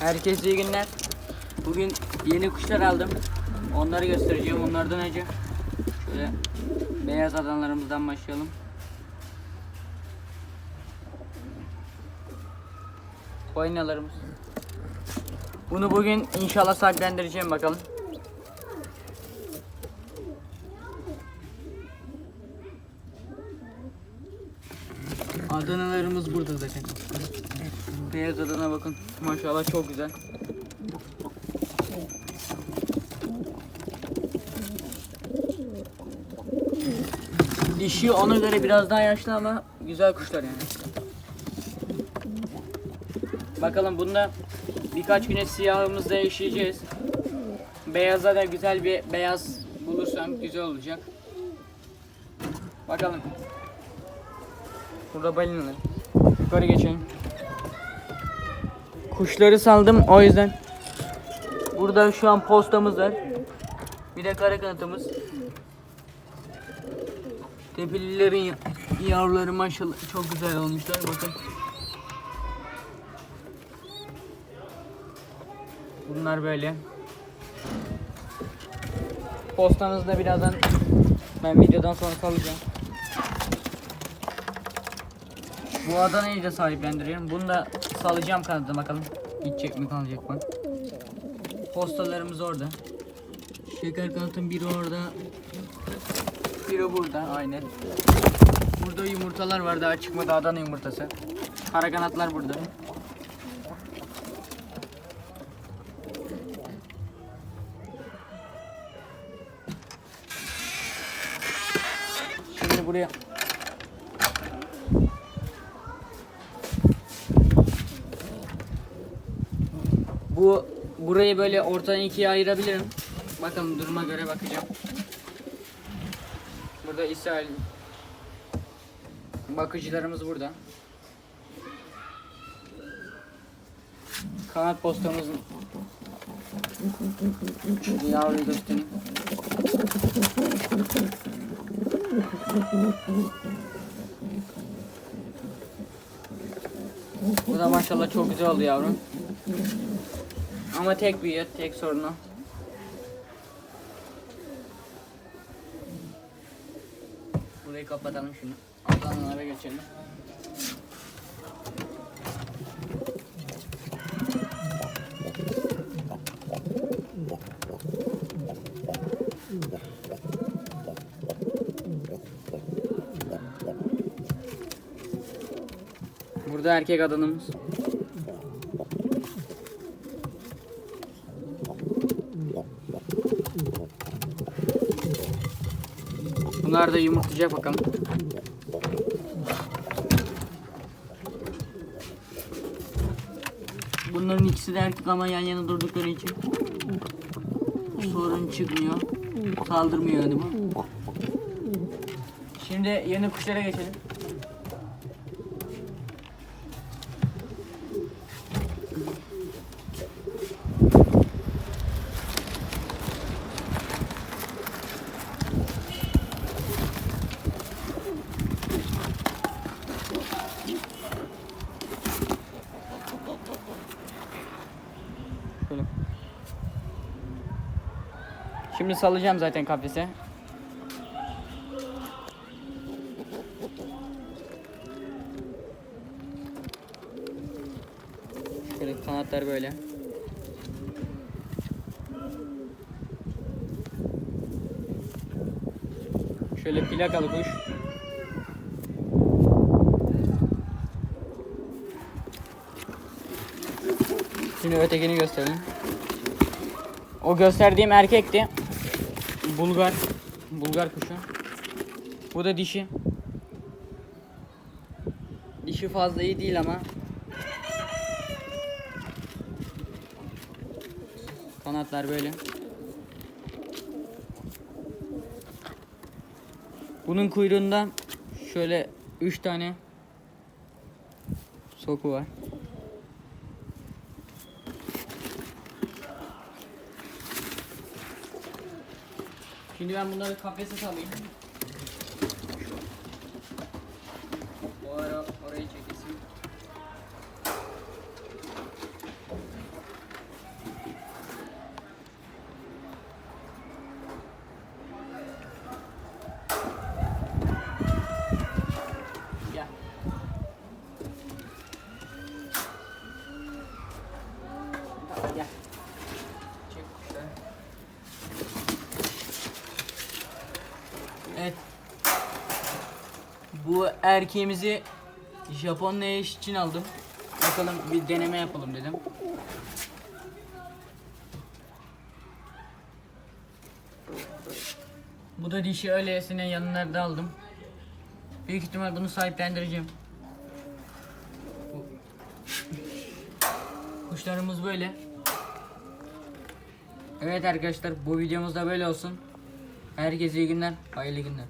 Herkese iyi günler. Bugün yeni kuşlar aldım. Onları göstereceğim. Onlardan önce şöyle beyaz adanlarımızdan başlayalım. Boynalarımız. Bunu bugün inşallah sahiplendireceğim bakalım. Adanalarımız burada zaten. Beyaz Adana bakın. Maşallah çok güzel. Dişi ona göre biraz daha yaşlı ama güzel kuşlar yani. Bakalım bunda birkaç güne siyahımızda yaşayacağız. Beyaza da güzel bir beyaz bulursam güzel olacak. Bakalım. Burada balinalar. Yukarı geçelim. Kuşları saldım o yüzden. Burada şu an postamız var. Bir de kara kanatımız. Tepelilerin ya- yavruları maşallah çok güzel olmuşlar bakın. Bunlar böyle. Postamızı da birazdan ben videodan sonra salacağım. Bu Adana'yı da sahiplendiriyorum. Bunu da salacağım kanada bakalım. Gidecek mi kalacak mı? Postalarımız orada. Şeker kanatın biri orada. Biri burada aynen. Burada yumurtalar var daha çıkmadı Adana yumurtası. Kara kanatlar burada. Şimdi buraya Bu burayı böyle ortadan ikiye ayırabilirim. Bakalım duruma göre bakacağım. Burada İsrail bakıcılarımız burada. Kanat postamızın Şöyle yavruyu. Bu da maşallah çok güzel oldu yavrum. Ama tek büyüyor, tek sorunu. Burayı kapatalım şimdi. Alanlara geçelim. Burada erkek adanımız. Bunlar da yumurtlayacak bakalım. Bunların ikisi de erkek ama yan yana durdukları için sorun çıkmıyor. Saldırmıyor bu. Şimdi yeni kuşlara geçelim. Şimdi salacağım zaten kafese. Şöyle kanatlar böyle. Şöyle plakalı kuş. Şimdi ötekini gösterelim. O gösterdiğim erkekti. Bulgar. Bulgar kuşu. Bu da dişi. Dişi fazla iyi değil ama. Kanatlar böyle. Bunun kuyruğunda şöyle 3 tane soku var. Şimdi ben bunları kafese salayım. O ara orayı çekesim. Erkeğimizi Japon eş için aldım. Bakalım bir deneme yapalım dedim. Bu da dişi öylesine yanlarda aldım. Büyük ihtimal bunu sahiplendireceğim. Bu- Kuşlarımız böyle. Evet arkadaşlar bu videomuz da böyle olsun. Herkese iyi günler, hayırlı günler.